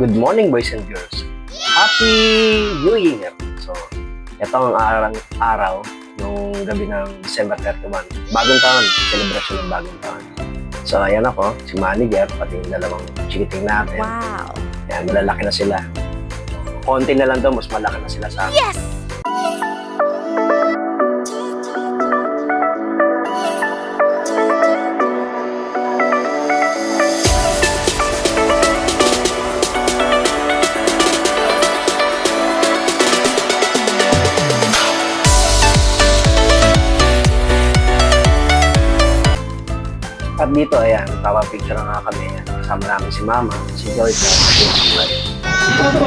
Good morning, boys and girls. Happy New Year! So, ito ang araw, araw nung gabi ng December 31. Bagong taon, celebration ng bagong taon. So, ayan ako, si manager, pati yung dalawang chikiting natin. Wow. Ayan, malalaki na sila. Konti na lang daw, mas malaki na sila sa akin. Yes! At dito, ayan, picture na nga kami. Ayan, kasama namin si Mama, si Joyce, at si Joy. Sige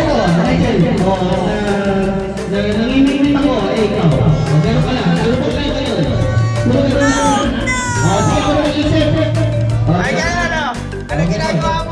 po, Michael. O, na, na, nanginginig ako, eh, ikaw. O, ganun ka lang. Lubog lang kayo. Lubog ka lang. O, sige ko lang isip. O, Ay, ganun ano? Ano ginagawa mo?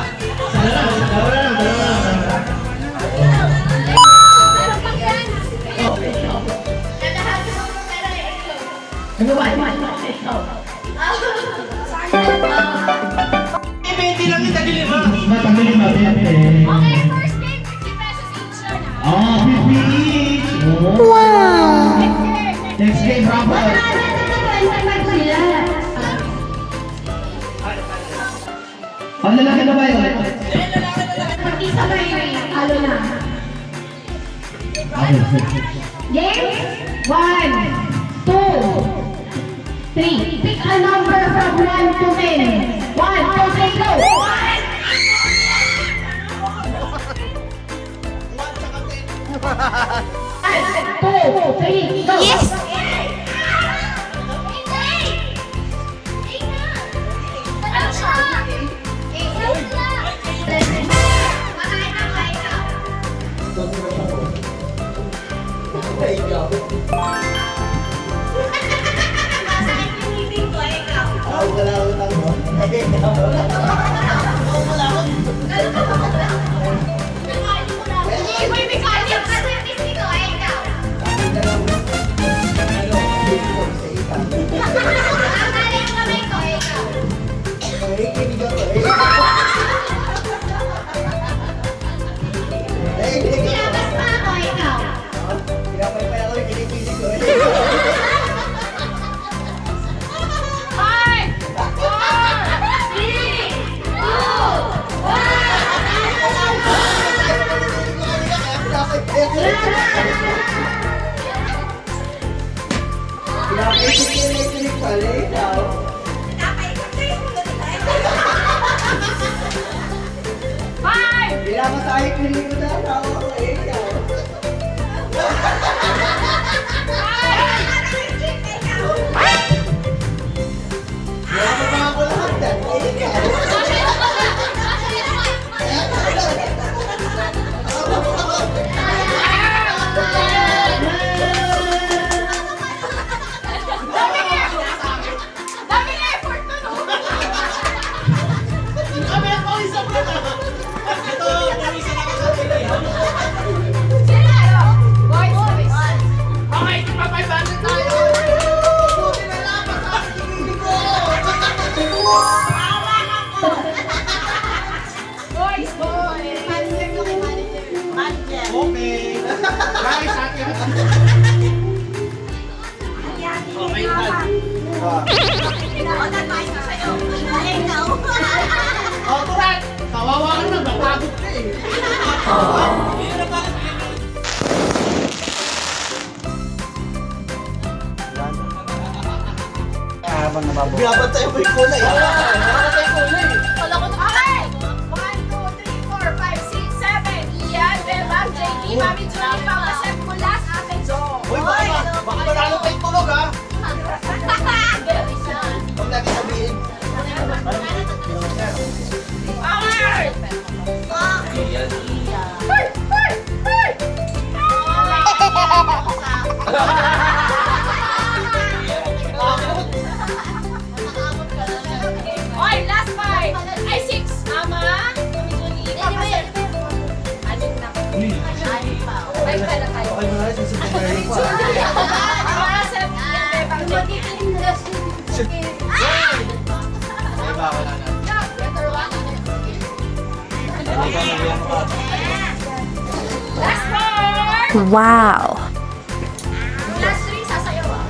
Ano ba? Ikaw. Eh, 20 lang yung tagilin ha. Matagilin ba, 20? Eh. Okay, first name, 50 pesos each na. Ah, oh, 50. Wow! Next game, Bravo. Ang na ba yun? Pag-isabay na yun. Alo na. Game? One. Three. Pick a number from habang nababaw. Binabantay mo yung kulay. Binabantay ko kulay. Wala ko Okay! 1, 2, 3, 4, 5, 6, 7. Iyan, Beba, JB, Mami Julie, Papa Chef, Kulas, Ate Jo. Uy, mama, baka manalo kayo tulog ha. Grabe siya. Huwag natin Hoy! Hoy! Hoy! Wow. Last three, sasayaw ah.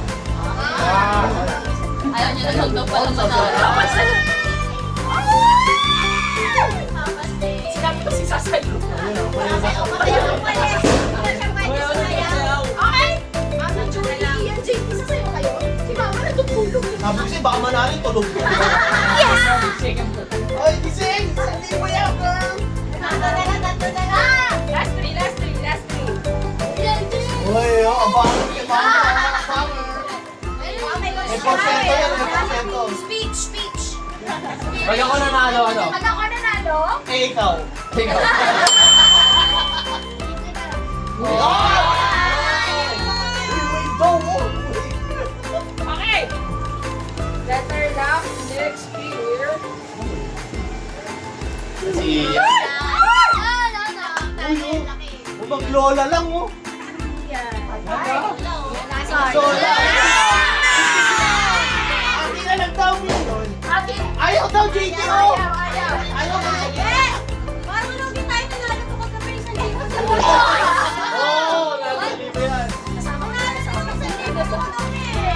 Ayaw niyo na lang daw pala Tapos na. Sinabi ko si sasayaw. Okay. Mama Julie, yan JP, sasayaw kayo. Si Mama natutulog. Sabi ko siya, baka yung tulog. Ay, gising! Sandi mo yan, girl! Oh, mo yung mama. May porsyento yan, may porsyento. Speech, speech. Pag ako nanalo, ano? Pag ako nanalo, Eh, ikaw. Ikaw. Okay. Letter love, next here. Kung maglola lang, oh. Ate na nagtawag yun. Ayaw daw, JJ, oh. Ayaw. Ayaw. Oh, nasa libo yan.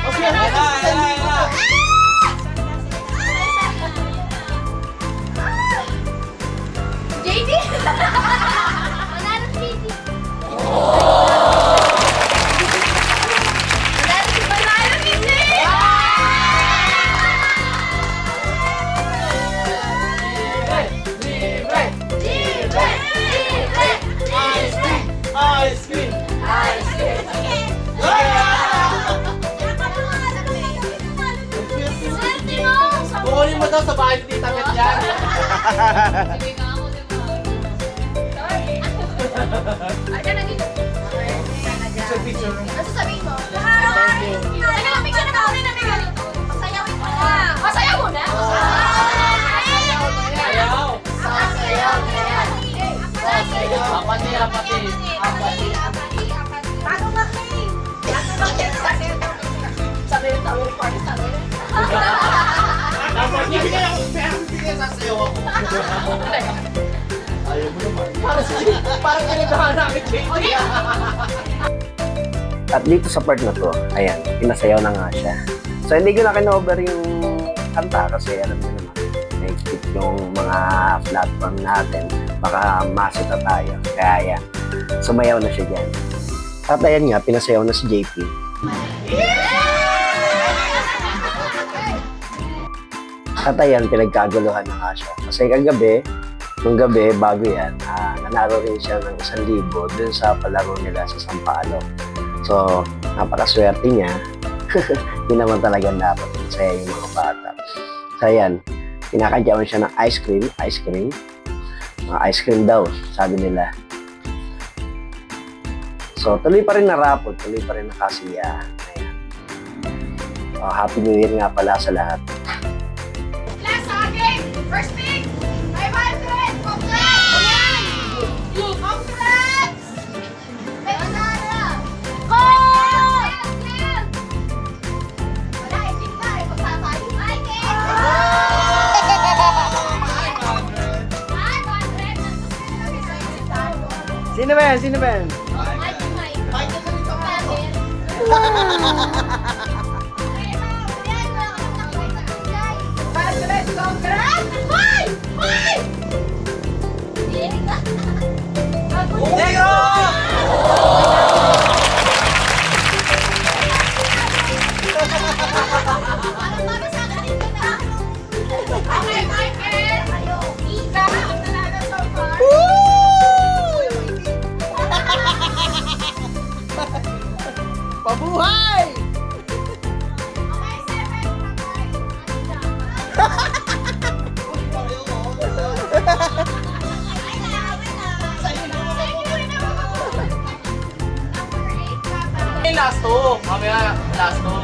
Okay, ano? Sa libo. JD! Ayaw mo naman. Parang si parang kinagawa namin, JJ. At dito sa part na to, ayan, pinasayaw na nga siya. So, hindi ko na kinover yung kanta kasi alam niyo naman, na-skip yung mga platform natin. Baka masita tayo. Kaya ayan, sumayaw na siya dyan. At ayan nga, pinasayaw na si JP. At ayan, pinagkaguluhan na nga siya. Kasi kagabi, nung gabi, bago yan, ah, nanalo rin siya ng isang libo dun sa palaro nila sa Sampalo. So, napakaswerte niya. Yun naman talaga dapat. Masaya yung mga bata. So, ayan. Kinakadyawan siya ng ice cream. Ice cream. Mga ice cream daw, sabi nila. So, tuloy pa rin na rapod. Tuloy pa rin na kasiyahan. Ayan. Oh, Happy New Year nga pala sa lahat. First pick! 500! Congrats! Congrats! Banana! Goal! Wala, itin ka. Eh, magsasayo. Ay, Ken! 500! Sino ba yan? Sino ba yan? Congrats! Last two. Mamaya, last two.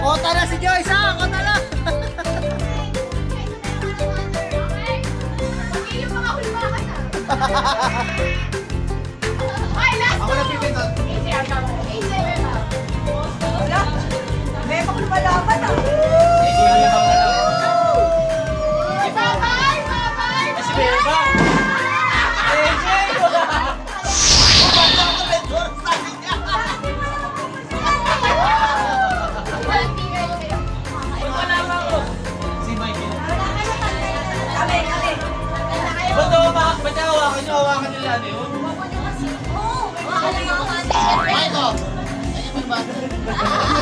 Kota na si Joyce ha! Kota na! Ako na pipindot. Si Beba! Si Michael. Ba't daw ba? Ba't daw hawakan nyo? Hawakan nila ano yun?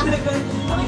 Michael!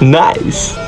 Nice.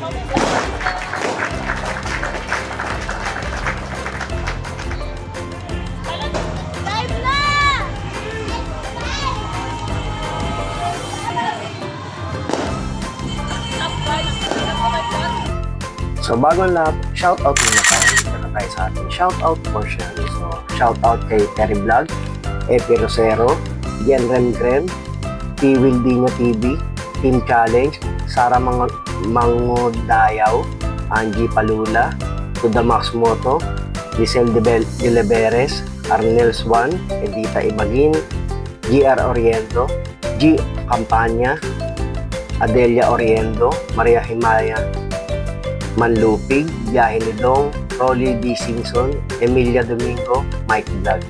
So bago ang lahat, shoutout muna tayo. Dito na tayo sa ating shoutout portion. So shoutout kay Terry Vlog, Epi Rosero, Jen Remgren, T. Wildino TV, Team Challenge, Sara Mang Mangodayaw, Angie Palula, Tuda Max Moto, Giselle De Bel- De Leberes, Arnel Swan, Edita Ibagin, GR Oriento, G. Campanya, Adelia Oriendo, Maria Himaya, Manlupig, Biyahe ni Dong, Rolly D. Simpson, Emilia Domingo, Mike Vlog.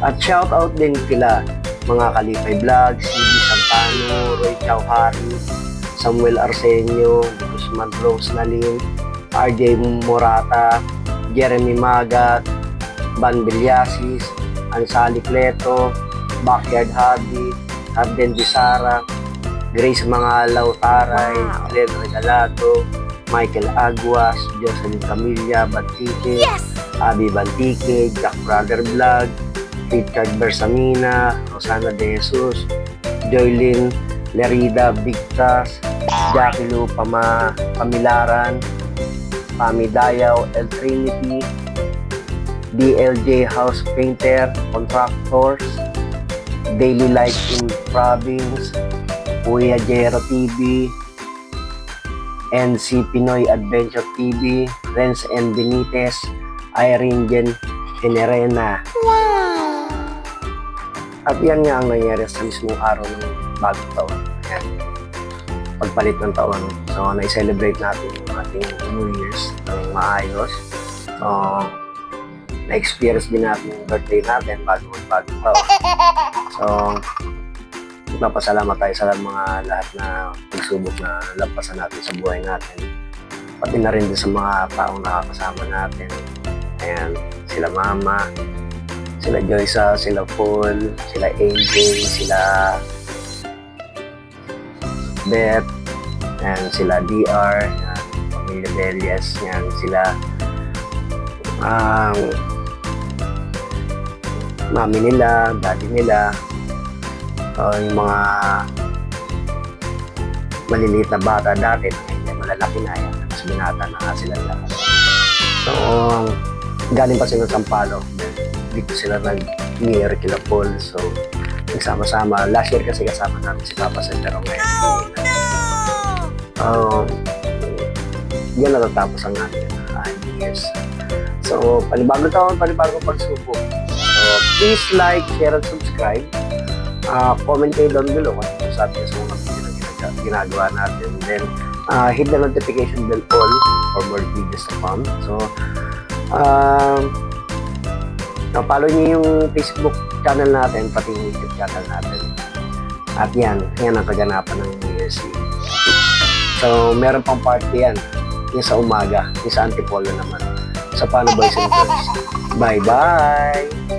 At shout out din kila mga Kalipay Vlog, CB Santano, Roy Chauhari, Samuel Arsenio, Guzman Rose Nalin, RJ Morata, Jeremy Magat, Van Vilyasis, Ansali Cleto, Backyard Hobby, Arden Bisara, Grace Mangalaw Taray, Glenn Regalado, Michael Aguas, Jocelyn Camilla Bantike, Abby Bantike, Jack Brother Vlog, Richard Bersamina, Rosana De Jesus, Joylyn Lerida Victas, Jackie Lu Pama, Pamilaran, Pami Dayaw, El Trinity, DLJ House Painter, Contractors, Daily Life in Province, Kuya Jero TV, NC Pinoy Adventure TV, Renz and Benitez, Irene Jen Generena. At yan nga ang nangyari sa mismong araw ng bagong taon. Ayan. Pagpalit ng taon. So, na-celebrate natin yung ating New Year's ng maayos. So, na-experience din natin yung birthday natin bago mag-bagong taon. So, nagpapasalamat tayo sa mga lahat na pagsubok na lampasan natin sa buhay natin. Pati na rin din sa mga taong nakakasama natin. Ayan, sila Mama, sila Joysa, sila Paul, sila AJ, sila Beth, and sila DR, yan, Pamilya Belias, yan, sila ang mami nila, daddy nila, o yung mga maliliit na bata dati, ngayon malalaki na yan, tapos binata na nga sila lahat. So, galing pa sila ng Sampalo, dito sila nag-year kila Paul, so nagsama-sama. Last year kasi kasama namin si Papa San, pero ngayon na. Um, yan natatapos ang ating uh, years. So, panibagong taon, panibagong pagsubok. So, please like, share, and subscribe. Uh, comment kayo down below kung ano sabi sa mga video na ginag- ginagawa natin. Then, uh, hit the notification bell all for more videos to come. So, um, uh, follow niyo yung Facebook channel natin, pati yung YouTube channel natin. At yan, yan ang kaganapan ng Eve. So, meron pang party yan. Yung sa umaga, yung sa Antipolo naman. Sa and Girls. Bye-bye!